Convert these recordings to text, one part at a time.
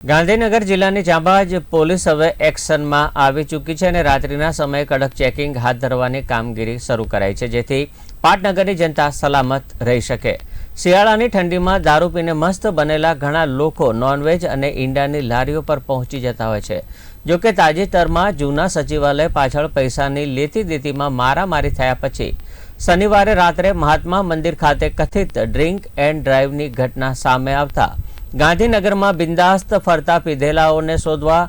ગાંધીનગર જિલ્લાની ચાંબાજ પોલીસ હવે એક્શનમાં આવી ચૂકી છે અને રાત્રિના સમયે કડક ચેકિંગ હાથ ધરવાની કામગીરી શરૂ કરાઈ છે, જેથી પાટનગરની જનતા સલામત રહી શકે. શિયાળાની ઠંડીમાં દારૂ પીને મસ્ત બનેલા ઘણા લોકો નોનવેજ અને ઈંડાની લારીઓ પર પહોંચી જતા હોય છે. જોકે તાજેતરમાં જૂના સચિવાલય પાછળ પૈસાની લેતી દેતીમાં મારામારી થયા પછી શનિવારે રાત્રે મહાત્મા મંદિર ખાતે કથિત ડ્રિંક એન્ડ ડ્રાઈવની ઘટના સામે આવતા ગાંધીનગરમાં બિંદાસ્ત ફરતા પીધેલાઓને શોધવા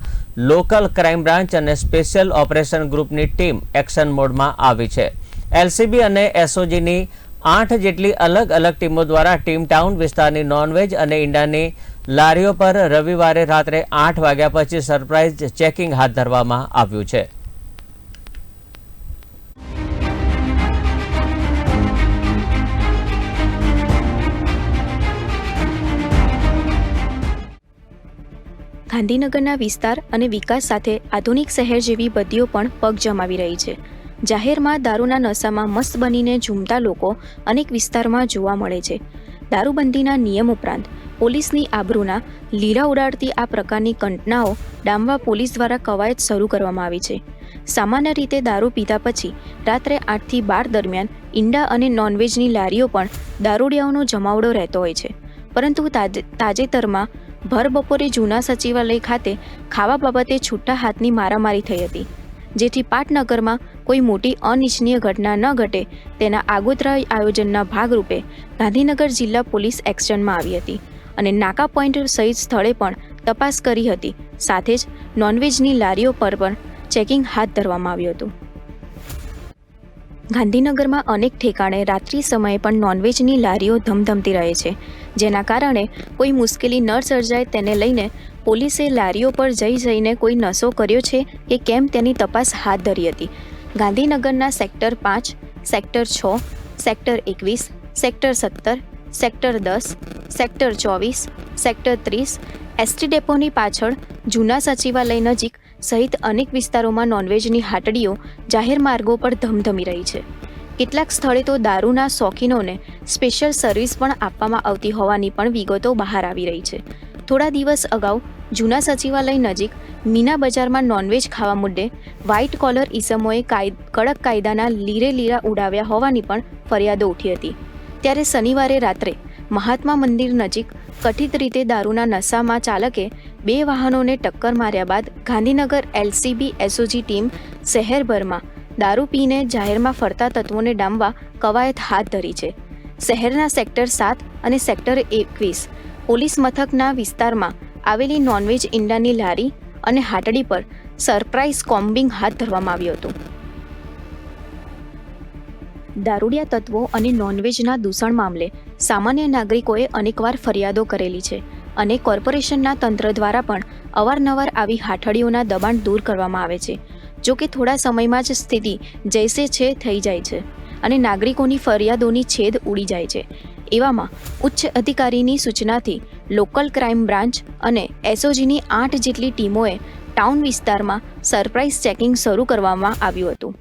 લોકલ ક્રાઇમ બ્રાન્ચ અને સ્પેશિયલ ઓપરેશન ગ્રુપની ટીમ એક્શન મોડમાં આવી છે. એલસીબી અને એસઓજીની આઠ જેટલી અલગ અલગ ટીમો દ્વારા ટીમ ટાઉન વિસ્તારની નોનવેજ અને ઈંડાની લારીઓ પર રવિવારે રાત્રે આઠ વાગ્યા પછી સરપ્રાઇઝ ચેકિંગ હાથ ધરવામાં આવ્યું છે. ગાંધીનગરના વિસ્તાર અને વિકાસ સાથે આધુનિક શહેર જેવી બદીઓ પણ પગ જમાવી રહી છે. જાહેરમાં દારૂના નશામાં મસ્ત બનીને ઝૂમતા લોકો અનેક વિસ્તારમાં જોવા મળે છે. દારૂબંધીના નિયમ ઉપરાંત પોલીસની આબરૂના લીલા ઉડાડતી આ પ્રકારની ઘટનાઓ ડામવા પોલીસ દ્વારા કવાયત શરૂ કરવામાં આવી છે. સામાન્ય રીતે દારૂ પીધા પછી રાત્રે આઠથી બાર દરમિયાન ઈંડા અને નોનવેજની લારીઓ પણ દારૂડિયાઓનો જમાવડો રહેતો હોય છે. પરંતુ તાજેતરમાં ભર બપોરે જૂના સચિવાલય ખાતે ખાવા બાબતે છૂટા હાથની મારામારી થઈ હતી, જેથી પાટનગરમાં કોઈ મોટી અનિચ્છનીય ઘટના ન ઘટે તેના આગોતરા આયોજનના ભાગરૂપે ગાંધીનગર જિલ્લા પોલીસ એક્શનમાં આવી હતી અને નાકા પોઈન્ટ સહિત સ્થળે પણ તપાસ કરી હતી, સાથે જ નોનવેજની લારીઓ પર પણ ચેકિંગ હાથ ધરવામાં આવ્યું હતું. ગાંધીનગરમાં અનેક ઠેકાણે રાત્રિ સમયે પણ નોનવેજની લારીઓ ધમધમતી રહે છે. જેના કારણે કોઈ મુશ્કેલી ન સર્જાય તેને લઈને પોલીસે લારીઓ પર જઈ જઈને કોઈ નશો કર્યો છે કે કેમ તેની તપાસ હાથ ધરી હતી. ગાંધીનગરના સેક્ટર પાંચ, સેક્ટર છ, સેક્ટર એકવીસ, સેક્ટર સત્તર, સેક્ટર દસ, સેક્ટર ચોવીસ, સેક્ટર ત્રીસ એસટી ડેપોની પાછળ જૂના સચિવાલય નજીક સહિત અનેક વિસ્તારોમાં નોનવેજની હાટડીઓ, જાહેર માર્ગો પર ધમધમી રહી છે. કેટલાક સ્થળે તો દારૂના શોખીનોને સ્પેશિયલ સર્વિસ પણ આપવામાં આવતી હોવાની પણ વિગતો બહાર આવી રહી છે. થોડા દિવસ અગાઉ જૂના સચિવાલય નજીક મીના બજારમાં નોનવેજ ખાવા મુદ્દે વ્હાઇટ કોલર ઈસમોએ કડક કાયદાના લીરે લીરા ઉડાવ્યા હોવાની પણ ફરિયાદો ઉઠી હતી. ત્યારે શનિવારે રાત્રે મહાત્મા મંદિર નજીક કથિત રીતે દારૂના નશામાં ચાલકે બે વાહનોને ટક્કર માર્યા બાદ ગાંધીનગર એલસીબી એસઓજી ટીમ શહેરભરમાં દારૂ પીને જાહેરમાં ફરતા તત્વોને ડામવા કવાયત હાથ ધરી છે. શહેરના સેક્ટર સાત અને સેક્ટર એકવીસ પોલીસ મથકના વિસ્તારમાં આવેલી નોનવેજ ઈંડાની લારી અને હાટડી પર સરપ્રાઇઝ કોમ્બિંગ હાથ ધરવામાં આવ્યું હતું. દારૂડિયા તત્વો અને નોનવેજના દૂષણ મામલે સામાન્ય નાગરિકોએ અનેકવાર ફરિયાદો કરેલી છે અને કોર્પોરેશનના તંત્ર દ્વારા પણ અવારનવાર આવી હાથડીઓના દબાણ દૂર કરવામાં આવે છે. જો કે થોડા સમયમાં જ સ્થિતિ જૈસે છે થઈ જાય છે અને નાગરિકોની ફરિયાદોની છેદ ઉડી જાય છે. એવામાં ઉચ્ચ અધિકારીની સૂચનાથી લોકલ ક્રાઇમ બ્રાન્ચ અને એસઓજીની આઠ જેટલી ટીમોએ ટાઉન વિસ્તારમાં સરપ્રાઇઝ ચેકિંગ શરૂ કરવામાં આવ્યું હતું.